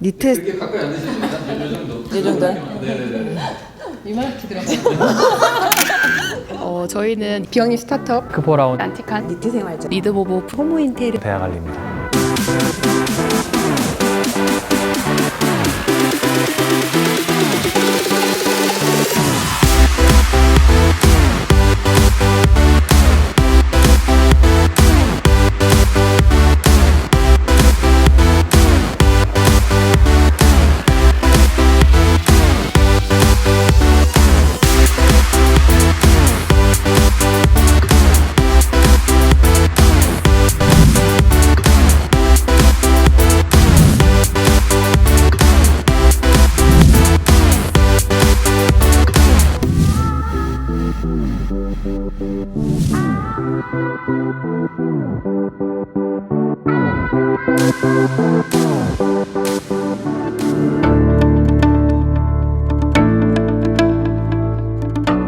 니트 그렇게 가까이 안 되시면 한요 정도. 이 정도? 네네네. 이만큼 들어가. 어, 저희는 비영리 스타트업 크포라운 안티칸 니트 생활자 리드보보 호모인테리어 대학알립니다.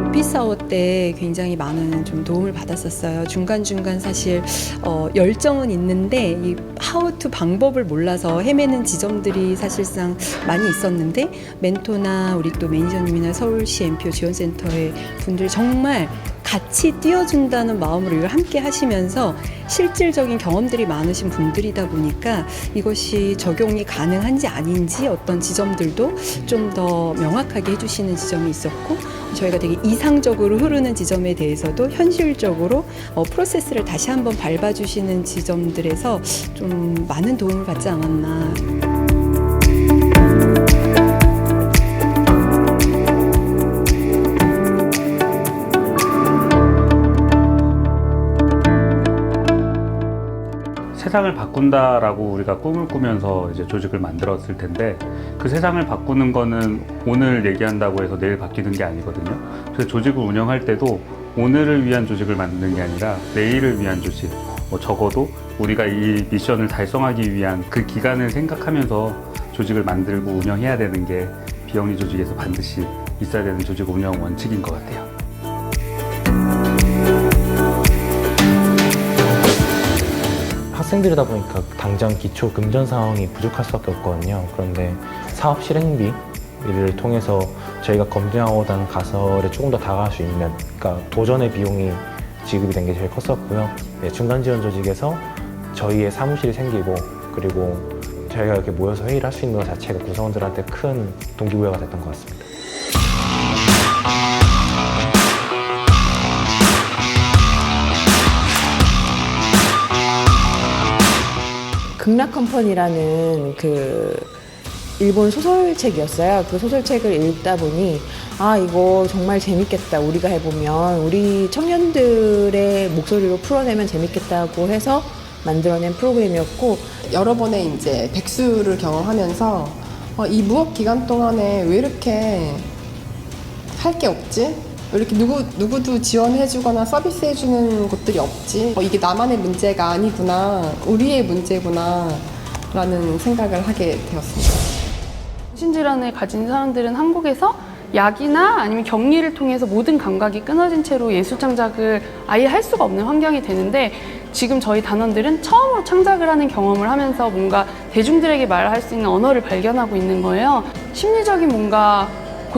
오피스아웃 때 굉장히 많은 좀 도움을 받았었어요. 중간중간 사실 어, 열정은 있는데 이 하우투 방법을 몰라서 헤매는 지점들이 사실상 많이 있었는데 멘토나 우리 또 매니저님이나 서울시 MPO 지원센터의 분들 정말 같이 뛰어준다는 마음으로 함께 하시면서 실질적인 경험들이 많으신 분들이다 보니까 이것이 적용이 가능한지 아닌지 어떤 지점들도 좀 더 명확하게 해주시는 지점이 있었고 저희가 되게 이상적으로 흐르는 지점에 대해서도 현실적으로 어, 프로세스를 다시 한번 밟아주시는 지점들에서 좀 많은 도움을 받지 않았나. 세상을 바꾼다라고 우리가 꿈을 꾸면서 이제 조직을 만들었을 텐데 그 세상을 바꾸는 거는 오늘 얘기한다고 해서 내일 바뀌는 게 아니거든요. 그래서 조직을 운영할 때도 오늘을 위한 조직을 만드는 게 아니라 내일을 위한 조직. 뭐 적어도 우리가 이 미션을 달성하기 위한 그 기간을 생각하면서 조직을 만들고 운영해야 되는 게 비영리 조직에서 반드시 있어야 되는 조직 운영 원칙인 것 같아요. 학생들이다 보니까 당장 기초 금전 상황이 부족할 수밖에 없거든요. 그런데 사업 실행비를 통해서 저희가 검증하고단 가설에 조금 더 다가갈 수 있는, 그러니까 도전의 비용이 지급이 된 게 제일 컸었고요. 네, 중간 지원 조직에서 저희의 사무실이 생기고 그리고 저희가 이렇게 모여서 회의를 할 수 있는 것 자체가 구성원들한테 큰 동기부여가 됐던 것 같습니다. 극락 컴퍼니라는 그 일본 소설책이었어요. 그 소설책을 읽다 보니 아 이거 정말 재밌겠다. 우리가 해보면 우리 청년들의 목소리로 풀어내면 재밌겠다고 해서 만들어낸 프로그램이었고 여러 번의 이제 백수를 경험하면서 어, 이 무업 기간 동안에 왜 이렇게 할 게 없지? 왜 이렇게 누구 누구도 지원해주거나 서비스해주는 곳들이 없지? 어, 이게 나만의 문제가 아니구나, 우리의 문제구나 라는 생각을 하게 되었습니다. 신질환을 가진 사람들은 한국에서 약이나 아니면 격리를 통해서 모든 감각이 끊어진 채로 예술 창작을 아예 할 수가 없는 환경이 되는데 지금 저희 단원들은 처음으로 창작을 하는 경험을 하면서 뭔가 대중들에게 말할 수 있는 언어를 발견하고 있는 거예요. 심리적인 뭔가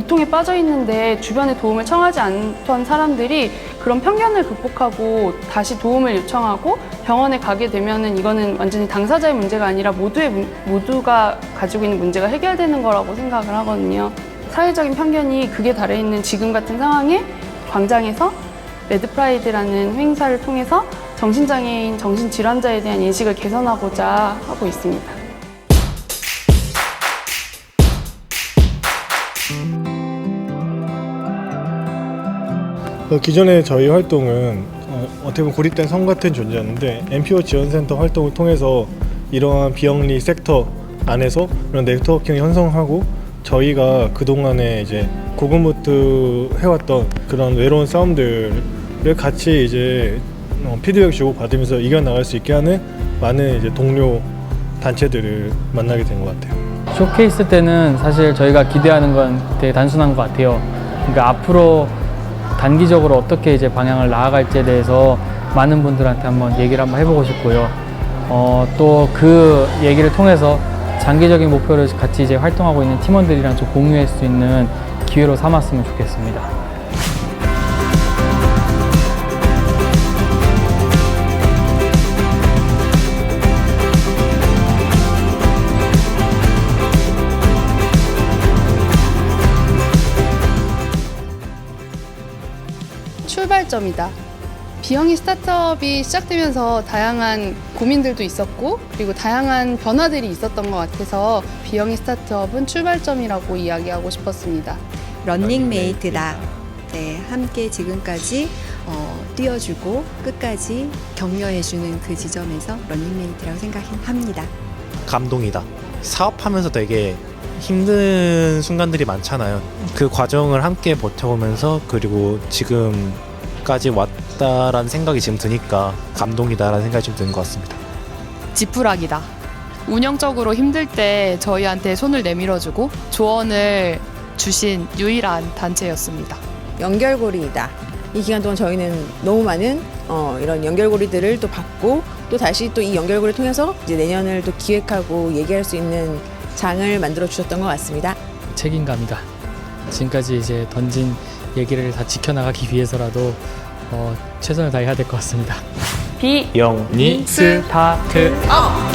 고통에 빠져 있는데 주변에 도움을 청하지 않던 사람들이 그런 편견을 극복하고 다시 도움을 요청하고 병원에 가게 되면은 이거는 완전히 당사자의 문제가 아니라 모두의 문- 모두가 가지고 있는 문제가 해결되는 거라고 생각을 하거든요. 사회적인 편견이 극에 달해 있는 지금 같은 상황에 광장에서 레드 프라이드라는 행사를 통해서 정신장애인, 정신질환자에 대한 인식을 개선하고자 하고 있습니다. 기존의 저희 활동은 어, 어떻게 보면 고립된 성 같은 존재였는데 NPO 지원센터 활동을 통해서 이러한 비영리 섹터 안에서 그런 네트워킹을 형성하고 저희가 그동안에 이제 고군분투 해왔던 그런 외로운 싸움들을 같이 이제 어, 피드백 주고 받으면서 이겨나갈 수 있게 하는 많은 이제 동료 단체들을 만나게 된 것 같아요. 쇼케이스 때는 사실 저희가 기대하는 건 되게 단순한 것 같아요. 그러니까 앞으로 단기적으로 어떻게 이제 방향을 나아갈지에 대해서 많은 분들한테 한번 얘기를 한번 해보고 싶고요. 어, 또 그 얘기를 통해서 장기적인 목표를 같이 이제 활동하고 있는 팀원들이랑 좀 공유할 수 있는 기회로 삼았으면 좋겠습니다. 출발점이다. 비영리 스타트업이 시작되면서 다양한 고민들도 있었고 그리고 다양한 변화들이 있었던 것 같아서 비영리 스타트업은 출발점이라고 이야기하고 싶었습니다. 런닝메이트다. 네, 함께 지금까지 어, 뛰어주고 끝까지 격려해주는 그 지점에서 런닝메이트라고 생각합니다. 감동이다. 사업하면서 되게 힘든 순간들이 많잖아요. 그 과정을 함께 버텨오면서 그리고 지금까지 왔다라는 생각이 지금 드니까 감동이다라는 생각이 좀 드는 것 같습니다. 지푸라기다. 운영적으로 힘들 때 저희한테 손을 내밀어주고 조언을 주신 유일한 단체였습니다. 연결고리이다. 이 기간 동안 저희는 너무 많은 어, 이런 연결고리들을 또 받고 또 다시 또 이 연결고리를 통해서 이제 내년을 또 기획하고 얘기할 수 있는 장을 만들어 주셨던 것 같습니다. 책임감이다. 지금까지 이제 던진 얘기를 다 지켜나가기 위해서라도 어, 최선을 다해야 될 것 같습니다. 비영니 스타트. 어,